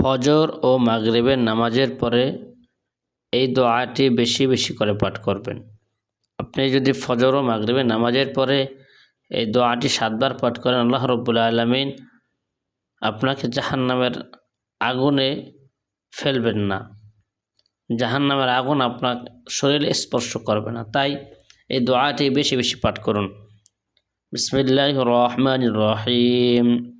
ফজর ও মাগরিবের নামাজের পরে এই দোয়াটি বেশি বেশি করে পাঠ করবেন। আপনি যদি ফজর ও মাগরিবের নামাজের পরে এই দোয়াটি সাতবার পাঠ করেন, আল্লাহ রব্বুল আলমিন আপনাকে জাহান্নামের আগুনে ফেলবেন না। জাহান্নামের আগুন আপনার শরীরে স্পর্শ করবে না। তাই এই দোয়াটি বেশি বেশি পাঠ করুন। বিসমিল্লাহ রহমান রহিম।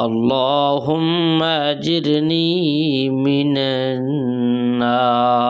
اللهم أجرني من النار.